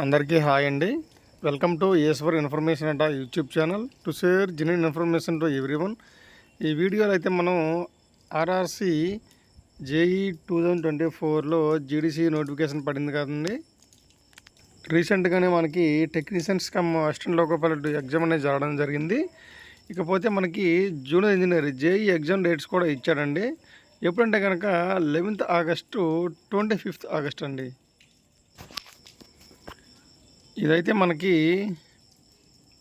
అందరికీ హాయ్ అండి. Welcome to Eshwar information అంట YouTube channel. To share genuine information to everyone ఈ వీడియోలో అయితే మనం RRC JE two thousand twenty ఫోర్లో జీడీసీ నోటిఫికేషన్ పడింది కదండి. రీసెంట్గానే మనకి technicians cum assistant loco exam అనేది జరగడం జరిగింది. ఇకపోతే మనకి junior engineer JE exam dates కూడా ఇచ్చాడండి. ఎప్పుడంటే కనుక eleventh August twenty fifth August అండి. ఇదైతే మనకి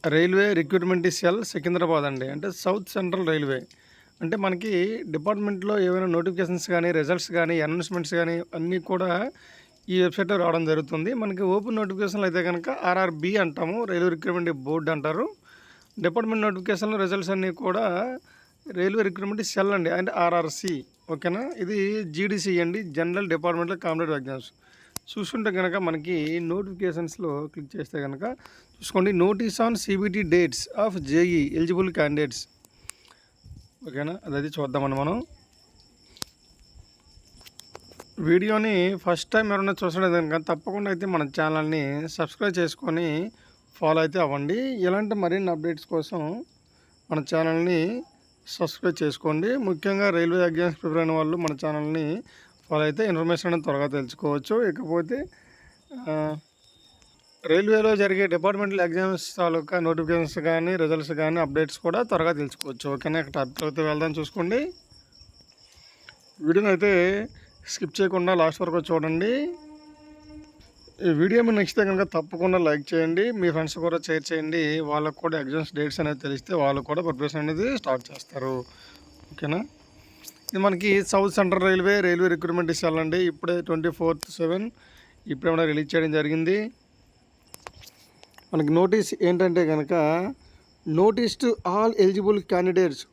రైల్వే రిక్రూట్మెంట్ సెల్ సికింద్రాబాద్ అండి. అంటే సౌత్ సెంట్రల్ రైల్వే. అంటే మనకి డిపార్ట్మెంట్లో ఏమైనా నోటిఫికేషన్స్ కానీ రిజల్ట్స్ కానీ అనౌన్స్మెంట్స్ కానీ అన్నీ కూడా ఈ వెబ్సైట్లో రావడం జరుగుతుంది. మనకి ఓపెన్ నోటిఫికేషన్లు అయితే కనుక ఆర్ఆర్బి అంటాము రైల్వే రిక్రూట్మెంట్ బోర్డు అంటారు. డిపార్ట్మెంట్ నోటిఫికేషన్లు రిజల్ట్స్ అన్నీ కూడా రైల్వే రిక్రూట్మెంట్ సెల్ అండి. అంటే ఆర్ఆర్సి. ఓకేనా? ఇది జీడీసీ అండి. General departmental competitive exams. చూసుకుంటే కనుక మనకి నోటిఫికేషన్స్లో క్లిక్ చేస్తే కనుక చూసుకోండి notice on CBT dates of JE eligible candidates. ఓకేనా? అదైతే చూద్దామని మనం. వీడియోని ఫస్ట్ టైం ఎవరైనా చూసడం కనుక తప్పకుండా అయితే మన ఛానల్ని సబ్స్క్రైబ్ చేసుకొని ఫాలో అయితే అవ్వండి. ఇలాంటి మరిన్ని అప్డేట్స్ కోసం మన ఛానల్ని సబ్స్క్రైబ్ చేసుకోండి. ముఖ్యంగా రైల్వే ఎగ్జామ్స్ ప్రిపేర్ అయిన వాళ్ళు మన ఛానల్ని ఫాలో అయితే ఇన్ఫర్మేషన్ అనేది త్వరగా తెలుసుకోవచ్చు. ఇకపోతే రైల్వేలో జరిగే డిపార్ట్మెంటల్ ఎగ్జామ్స్ తాలూకా నోటిఫికేషన్స్ కానీ రిజల్ట్స్ కానీ అప్డేట్స్ కూడా త్వరగా తెలుసుకోవచ్చు. ఓకేనా? ఇక్కడ టాపిక్ అయితే వెళ్దాం చూసుకోండి. వీడియోని అయితే స్కిప్ చేయకుండా లాస్ట్ వరకు చూడండి. ఈ వీడియో మీకు నచ్చితే కనుక తప్పకుండా లైక్ చేయండి. మీ ఫ్రెండ్స్ కూడా షేర్ చేయండి. వాళ్ళకు కూడా ఎగ్జామ్స్ డేట్స్ అనేది తెలిస్తే వాళ్ళు కూడా ప్రిపరేషన్ అనేది స్టార్ట్ చేస్తారు. ఓకేనా? ఇది మనకి South Central railway railway recruitment ఇస్తారండి. ఇప్పుడే ట్వంటీ ఫోర్త్ సెవెన్ ఇప్పుడేమైనా రిలీజ్ చేయడం జరిగింది. మనకి నోటీస్ ఏంటంటే కనుక notice to all eligible candidates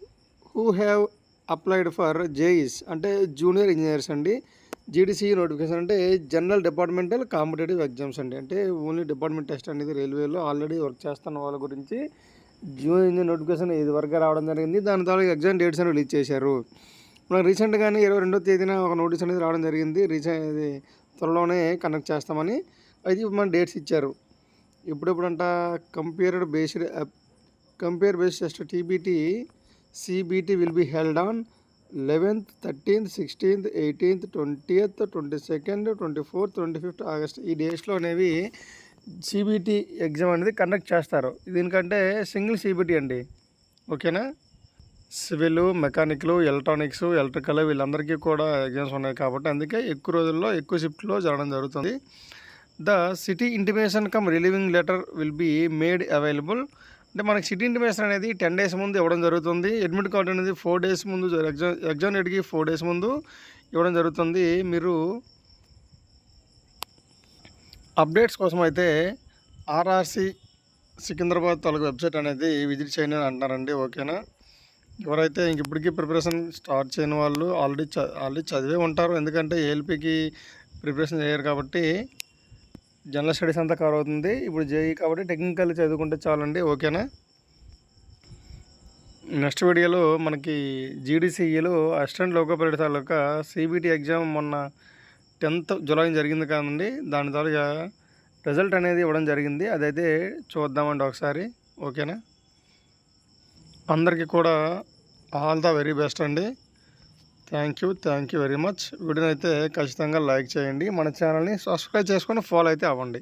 who have applied for JEs అంటే జూనియర్ ఇంజనీర్స్ అండి. జీడీసీ నోటిఫికేషన్ అంటే జనరల్ డిపార్ట్మెంటల్ కాంపిటేటివ్ ఎగ్జామ్స్ అండి. అంటే ఓన్లీ డిపార్ట్మెంట్ టెస్ట్ అనేది రైల్వేలో ఆల్రెడీ వర్క్ చేస్తున్న వాళ్ళ గురించి జూనియర్ ఇంజనీర్ నోటిఫికేషన్ ఇది వరకు రావడం జరిగింది. దాని ద్వారా ఎగ్జామ్ డేట్స్ అని రిలీజ్ చేశారు. మనకు రీసెంట్గానే ఇరవై రెండో తేదీన ఒక నోటీస్ అనేది రావడం జరిగింది. రీసెంట్ ఇది త్వరలోనే కండక్ట్ చేస్తామని. అయితే మన డేట్స్ ఇచ్చారు. ఇప్పుడెప్పుడంట compared based compare based test TBT CBT will be held on eleventh thirteenth sixteenth eighteenth twentieth twenty second twenty fourth twenty fifth August ఈ డేస్లో అనేవి సిబిటి ఎగ్జామ్ అనేది కండక్ట్ చేస్తారు. దీనికంటే సింగిల్ సిబిటి అండి. ఓకేనా? సివిల్ మెకానిక్లు ఎలక్ట్రానిక్స్ ఎలక్ట్రికల్ వీళ్ళందరికీ కూడా ఎగ్జామ్స్ ఉన్నాయి కాబట్టి అందుకే ఎక్కువ రోజుల్లో ఎక్కువ షిఫ్ట్లో జరగడం జరుగుతుంది. The city intimation cum relieving letter will be made available. అంటే మనకి సిటీ ఇంటిమేషన్ అనేది టెన్ డేస్ ముందు ఇవ్వడం జరుగుతుంది. అడ్మిట్ కార్డు అనేది ఫోర్ డేస్ ముందు ఎగ్జామ్ ఎగ్జామ్ డేట్కి ఫోర్ డేస్ ముందు ఇవ్వడం జరుగుతుంది. మీరు అప్డేట్స్ కోసం అయితే ఆర్ఆర్సి సికింద్రాబాద్ తాలూకు వెబ్సైట్ అనేది విజిట్ చేయండి అని అంటున్నారండి. ఓకేనా? ఎవరైతే ఇంక ఇప్పటికీ ప్రిపరేషన్ స్టార్ట్ చేయని వాళ్ళు ఆల్రెడీ ఆల్రెడీ చదివే ఉంటారు. ఎందుకంటే ఏఎల్పికి ప్రిపరేషన్ చేయరు కాబట్టి జనరల్ స్టడీస్ అంతా కవర్ అవుతుంది. ఇప్పుడు జేఈ కాబట్టి టెక్నికల్ చదువుకుంటే చాలండి. ఓకేనా? నెక్స్ట్ వీడియోలో మనకి జీడీసీఈలో అసిస్టెంట్ లోకోపరేట్ తాలూకా సిబిటి ఎగ్జామ్ మొన్న టెన్త్ జూలై జరిగింది కాదండి. దాని ద్వారా రిజల్ట్ అనేది ఇవ్వడం జరిగింది. అదైతే చూద్దామండి ఒకసారి. ఓకేనా? అందరికీ కూడా ఆల్ ద వెరీ బెస్ట్ అండి. Thank you thank you very much. వీడియోని అయితే ఖచ్చితంగా లైక్ చేయండి. మన ఛానల్ని సబ్స్క్రైబ్ చేసుకొని ఫాలో అయితే అవ్వండి.